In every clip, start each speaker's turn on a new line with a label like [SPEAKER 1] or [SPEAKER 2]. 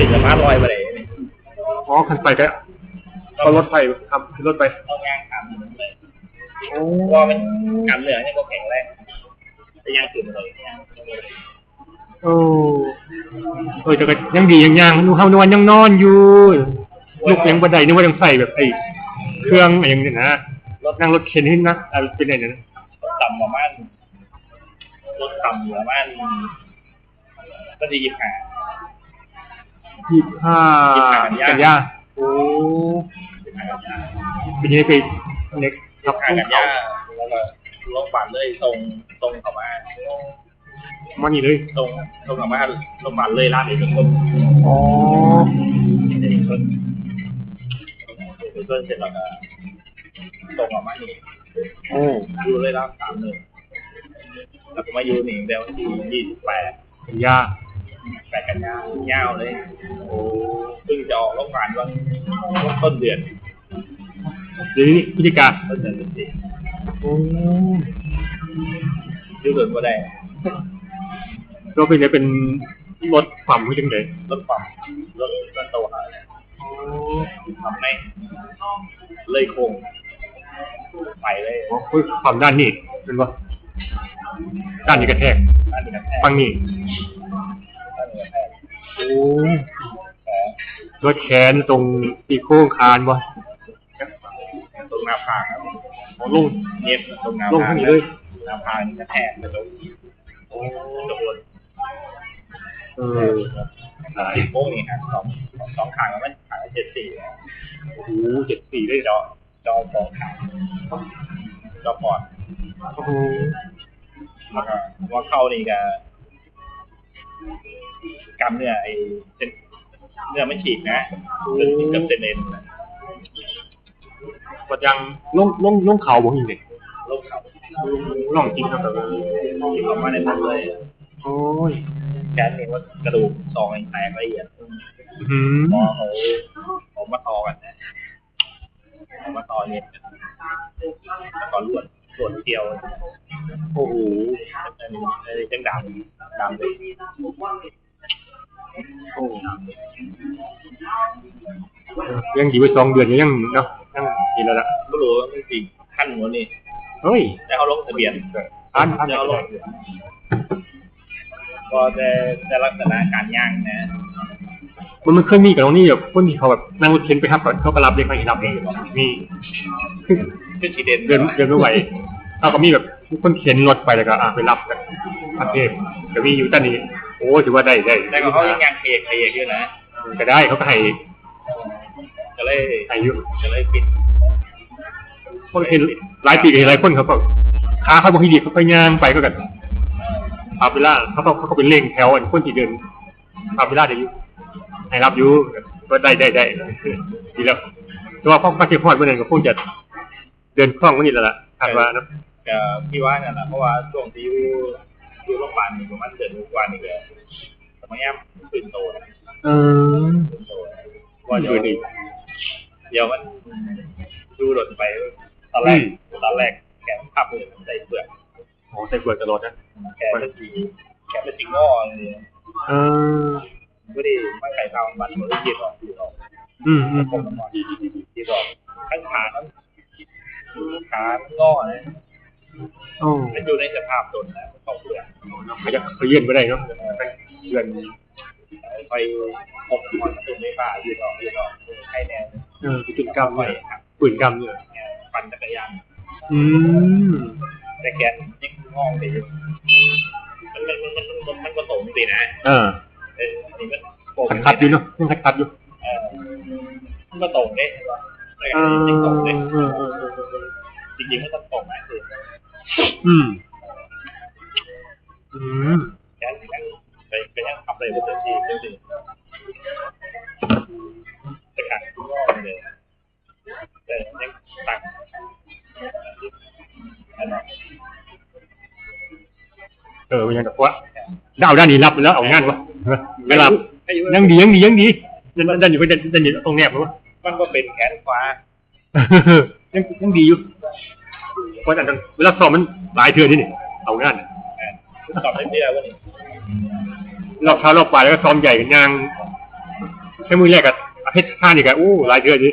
[SPEAKER 1] ถึงสะพานลอยไปเลยนี่
[SPEAKER 2] อ๋อคันไปก็เอารถไฟทำขึ้นรถไป
[SPEAKER 1] ต้องย่างขามถนนเลย
[SPEAKER 2] โอ้
[SPEAKER 1] เพราะว่ามันกำเนื้อนี่ก็แข็งแรงแต่ย่างขึ้นมาเลยย่าง
[SPEAKER 2] โอ้เออแต่ก็ยังดียังยังลูกเขานวลยังนอนอยู่ลูกยังบันไดนึกว่ายังใส่แบบไอ้เครื่องอะไรอย่างเงี้ยนะนั่งรถเข็นขึ้นนะอะไรเป็นไงเนี่ยนะ
[SPEAKER 1] รถต่ำประมาณรถต่ำประมาณก็จะยิบหา
[SPEAKER 2] ยี่ห้า
[SPEAKER 1] ยี่สิบห้ากันยา
[SPEAKER 2] กันยาโอ้
[SPEAKER 1] ยิบหากันยา
[SPEAKER 2] เป็นยังไงไปเน็ก
[SPEAKER 1] ยิบหากันยาแล้วก็ลงบัตรเลยตรงตรงเข้ามา
[SPEAKER 2] มานี่เลย
[SPEAKER 1] ตรงตรงเข้ามาลงบัตรเลยร้านเอกชน
[SPEAKER 2] อ๋อ
[SPEAKER 1] เอกชนเอกชนเสร็จแล้วก็ตรงเข้ามานี่
[SPEAKER 2] โอ้
[SPEAKER 1] อยู่เลยร้านสามหนึ่งแล้วก็มาอยู่นี่เดี๋ยวที่ยี่สิบแปด
[SPEAKER 2] กันยา
[SPEAKER 1] แปดกัน ยายาวเลย โอ้เพิ่งจะออกโรงพยาบาลวันต้นเดือน
[SPEAKER 2] เดี๋ยวนี้พิธีการ
[SPEAKER 1] ต้นเดือนพฤศจิก
[SPEAKER 2] โอ้
[SPEAKER 1] ยืดเดินก็ได้
[SPEAKER 2] ก็เป็นเนี่ยเป็นรถความขึ้นจังเลย
[SPEAKER 1] รถความรถรถโตหาเนี่ยทำให้เลยโค้งไปเลย
[SPEAKER 2] อ๋อคือความด้านนี้เป็นว่าด้านนี้กระแทก
[SPEAKER 1] อันนี้กระแทก
[SPEAKER 2] ฟังนี่
[SPEAKER 1] อัน ร
[SPEAKER 2] ถแขนตรงตีโค้งคานบ่
[SPEAKER 1] ตรงหน้าผากครับ
[SPEAKER 2] อ๋อลง
[SPEAKER 1] เย็บตรงหน้า
[SPEAKER 2] ลง
[SPEAKER 1] ผาก
[SPEAKER 2] ข้างนี้เลย
[SPEAKER 1] หน้าผากนี่กระแทกกระโดดโอ้กระโดด
[SPEAKER 2] เออหลาย
[SPEAKER 1] โค้งนี่ฮะสองสองขางมันขางละเจ็ดสี่
[SPEAKER 2] โอ้โหเจ็ดสี่เลย
[SPEAKER 1] จอจอสองขางจอปอด
[SPEAKER 2] โอ้โห
[SPEAKER 1] แล้วก็ว่าเข้านี่ก็ กล้ามเนื้อไอ้เส้นเนื้อไม่ฉีกนะจนถึงกับเส้นเอ็นนะ
[SPEAKER 2] วัดยังลงลงลงเขาบ่หิงเด็ก
[SPEAKER 1] โรคเข่า
[SPEAKER 2] ลองจริงครับแบบ
[SPEAKER 1] ที่ออกมาในตับเลย
[SPEAKER 2] โอ้ย
[SPEAKER 1] แขนนี่ว่ากระดูกซองแตกละเอียด
[SPEAKER 2] อืม
[SPEAKER 1] หมอเขาเขามาต่อกันนะเขามาต่อเนี่ยแล้วก็ลวดลวดเกี่ยว
[SPEAKER 2] โอ้โห
[SPEAKER 1] เอ้ยจังดำดำเลย
[SPEAKER 2] โอ้ยังดีไปสองเดือนอยู่ยังเนาะยังดีแล้วล่ะ
[SPEAKER 1] ไม่รู้ว่ามันจริงขั้นหัวนี่
[SPEAKER 2] เฮ้ย
[SPEAKER 1] แต่เขาลงทะเบียน
[SPEAKER 2] อ่านอ่าน
[SPEAKER 1] จะเอาลงก็จะจะลักษณะการย่างนะ
[SPEAKER 2] มันมันเคยมีกับตรงนี้แบบคนที่เขาแบบนั่งรถเข็นไปครับก่อนเขาก็รับเด็กมาให้รับเองมีคือ
[SPEAKER 1] คือสีเด่น
[SPEAKER 2] เดินเดินไม่ไหวเราก็มีแบบคนเข็นรถไปแล้วก็อะไปรับกันประเทศก็มีอยู่แต่นี้ โอ้ถือว่าได้ได้
[SPEAKER 1] แต่ก็เขายังย่างเคกเคกอยู่นะ
[SPEAKER 2] ก็ได้เขาก็ให้
[SPEAKER 1] ก็เลย
[SPEAKER 2] ให้อยู่
[SPEAKER 1] ก็เลยปิด
[SPEAKER 2] คนเห็นหลายปีเห็นหลายคนเขาก็ค้าเขาบอกให้ดีเขาไปย่างไปก็กันพาเวลาเขาก็เขาก็เป็นเร่งแถวอันคนที่เดินพาเวลาได้อยู่ให้รับอยู่ก็ได้ได้ได้ดีแล้วแต่ว่าพ่อพระเทพพอดเมื่อนั้นก็คงจะเดินคล่องกว่านี้แล้วล่ะคาดว่าเนอะ
[SPEAKER 1] ก็พี่ว่านั่นแหละเพราะว่าช่วงที่อยู่ อยู่โรงพยาบาลนี่ประมาณเดือนกว่านี่แหละสมัยย่ำตื่นโตนะ
[SPEAKER 2] เออ
[SPEAKER 1] ตื่นโตนะว่าเดี๋ยว
[SPEAKER 2] ดี
[SPEAKER 1] เดี๋ยวมันดูหล่นไปตอนแรกตอนแรกแขนพับเลยใส่เปลือก
[SPEAKER 2] โอ้ใส่เปลือกตลอดนะ
[SPEAKER 1] แขนเป็นสีแขนเป็นสีงอเลย
[SPEAKER 2] เออ
[SPEAKER 1] ไม่ได้มาไข่เท้ามันมันยืดออกยืดออก
[SPEAKER 2] อืมอืม
[SPEAKER 1] ผ
[SPEAKER 2] อื
[SPEAKER 1] ม
[SPEAKER 2] ม
[SPEAKER 1] มันยืดยืดออกทั้งขาทั้งขาทั้งงอนะ
[SPEAKER 2] โอ้
[SPEAKER 1] มันอยู่ในสภาพตนนะของเปลือก
[SPEAKER 2] ขยับขาเยื่นไม่ได้เนาะเดือน
[SPEAKER 1] ไปพบมันตุนในป่าอยืดออกยืดออกใครแน่
[SPEAKER 2] เออเป็นกรรม
[SPEAKER 1] ไป
[SPEAKER 2] เนี่ยปืนกรรมเนี่ย
[SPEAKER 1] ปั่นจักรยาน
[SPEAKER 2] อืม
[SPEAKER 1] แต่แกนยิ่งงอกเลยมันมันมันมันมันก็ตรงสินะ
[SPEAKER 2] เออ
[SPEAKER 1] เออมัน
[SPEAKER 2] ขัดขัดอยู่เนาะยังขัดขัดอยู่
[SPEAKER 1] เออมันก็ตรงเนี่ยแต่
[SPEAKER 2] เออ
[SPEAKER 1] จริงตรง
[SPEAKER 2] เนี่
[SPEAKER 1] ยจริงๆมันต้องตรงนะคือ
[SPEAKER 2] อืม อืม
[SPEAKER 1] แกนแกนไปไปยังขับเลยไปเต็มที่เต็มที่แต่ขาดงอกเลยแต่ยังตักอันนั้น
[SPEAKER 2] เออเป็นยังกับว่าดาวด้านนี้รับแล้วเอางานวะไม่รับ
[SPEAKER 1] อายุ
[SPEAKER 2] ยังดียังดียังดีดันดันอยู่ไปดันดันอยู่ตรงแนบวะ
[SPEAKER 1] มันก็เป็นแขนขวา
[SPEAKER 2] ยังยังดีอยู่ เพราะฉะนั้นเวลาสอบมันหลายเทือนี่นี่เอางาน
[SPEAKER 1] ตอบได้เดียววันนี้
[SPEAKER 2] รอบเช้ารอบบ่ายแล้วก็ซ้อมใหญ่กันยางค่มือแรกก็อาทิตย์ห้านี่ก็อู้หลายเดือนนี่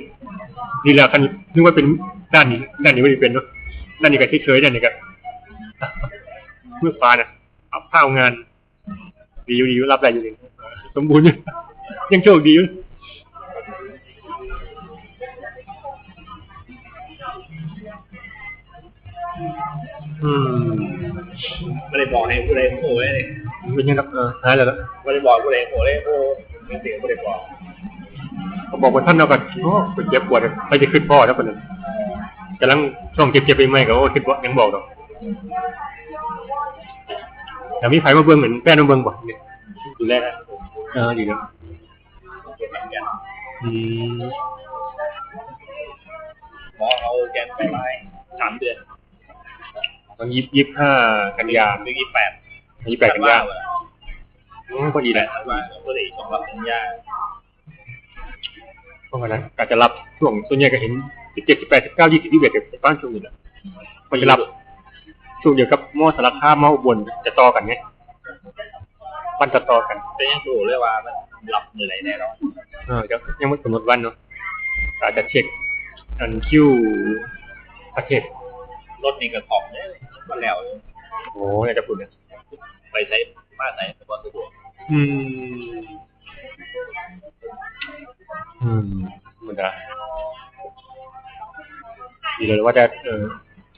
[SPEAKER 2] นี่แหละคันนึกว่าเป็นด้านนี้ด้านนี้ไม่ได้เป็นเนาะด้านนี้ก็เฉยๆด้านนี้ก็เมื่อฟ้าเนี่ยเอาข้าวงาน ดีอยู่ดีอยู่รับได้อยู่ดีสมบูรณ์อยู่ยังโชคดีอยู่ อืม
[SPEAKER 1] ไม่ได้บอกให้ผู้ใดโอ้ยเลย
[SPEAKER 2] เป็นยังไงครับเออหายแล้วล่ะ
[SPEAKER 1] ไม่ได้บอกผู้ใดโอ้เลยโอ้ไม่เสียผู้ใดบอก
[SPEAKER 2] เขาบอกว่าท่านเอากันโอ้เป็นเจ็บปวดอะไปจะขึ้นพ่อแล้วคนนั้นกำลังช่องเจ็บๆไปไหมก็โอ้คิดว่ายังบอกดอกแต่มีไผมาเบิ่งเหมือนแป้นมาเบิ่งบ่เนี่ยดูแลนะเออดีเนาะ
[SPEAKER 1] เก็บเหมือนกัน
[SPEAKER 2] อืม
[SPEAKER 1] หมอเอาแกนไปไม้สามเดือน
[SPEAKER 2] ตอนยี่สิบห้ากันยา
[SPEAKER 1] หรือยี่แปด
[SPEAKER 2] ยี่แปดกันยาอืมพอดีแหละ
[SPEAKER 1] ว่าผู้ใดต้องรับสัญญา
[SPEAKER 2] เพราะฉะนั้นอาจจะรับช่วงส่วนใหญ่ก็เห็นสิบเจ็ดสิบแปดสิบเก้ายี่สิบยี่สิบเอ็ดกับบ้านช่วงนี้แหละมันจะรับช่วงเดียวกับมอสารคามมออุบลจะต่อกันไงวันจะต่อกัน
[SPEAKER 1] แต่ยังรู้เลยว่ามันรับมือไหนแน่นอน
[SPEAKER 2] เออเดี๋ยวยังไม่กำหนดวันเนาะอาจจะเช็คอันคิวประเทศ
[SPEAKER 1] รถนี่ก็ของเนี่ย มันแล้ว
[SPEAKER 2] โอ้น่าจะพูดเนี่ย
[SPEAKER 1] ไปใช้มาใช้สะดวกสะดวก
[SPEAKER 2] อืม อืมมันจะดีเลยว่าจะเออ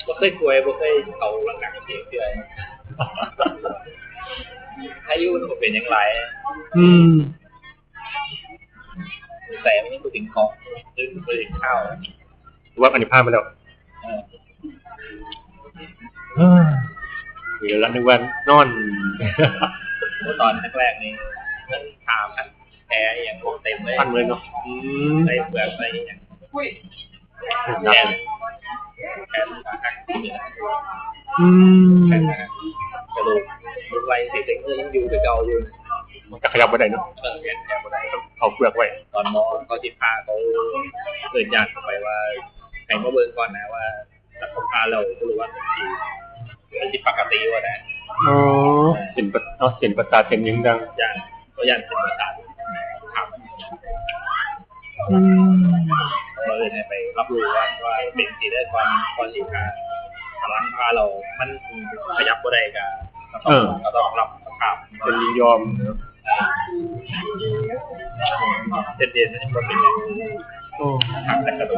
[SPEAKER 1] บ่เคยกลัวบ่เคยเขาหลังหนังเสียเพื่อนถ้ายุ่มันก็เป็นอย่างไร
[SPEAKER 2] อืม
[SPEAKER 1] แต่ไม่พูดถึงของนึกไปถึงข้าว
[SPEAKER 2] ว่าอันนี้พลาดไปแล้ว
[SPEAKER 1] เออ
[SPEAKER 2] เดี๋ยวละนึกว่านอน
[SPEAKER 1] เมื่อตอนแรกๆนี่นั่นถามกันแพ้อย่างพวกเต็มเลย
[SPEAKER 2] พันเลยเนาะอืม
[SPEAKER 1] ใส่เปลือกใส่อย่าง
[SPEAKER 2] นั
[SPEAKER 1] แข
[SPEAKER 2] บ
[SPEAKER 1] น
[SPEAKER 2] เลย
[SPEAKER 1] แขนหัก
[SPEAKER 2] อืม
[SPEAKER 1] แขนหักกระดูกลูกไรติดเต็งยังอยู่คือเก่าอยู่
[SPEAKER 2] มันจะขยับไปได้เนาะ
[SPEAKER 1] เออแขนแขนบ่ได้
[SPEAKER 2] เอาเปลือกไว้
[SPEAKER 1] ตอนหมอเขาที่พาเขาเกิดญาติเข้าไปว่าให้มาเบิ่งก่อนนะว่าถ้าเขาพาเราก็รู้ว่า มันสิมันสิปกติว่านะ
[SPEAKER 2] อ๋อเส้นประอ๋อเส้นประสาทเส้นยังดัง
[SPEAKER 1] อย่างตัวอย่างเป็นประสาทครับ
[SPEAKER 2] อืม
[SPEAKER 1] เราเลยไปรับรู้ว่าว่าเป็นสีได้ก่อนก่อนสิพาพลังพาเรา มันขยับบ่ได้ก็ก็ต้องก็ต้องรับสภาพ
[SPEAKER 2] เป็นยินยอมเนอะ
[SPEAKER 1] เส้นเดียนนั่นมันเป็นอย่าง
[SPEAKER 2] โอ้
[SPEAKER 1] หักแต่กระดูก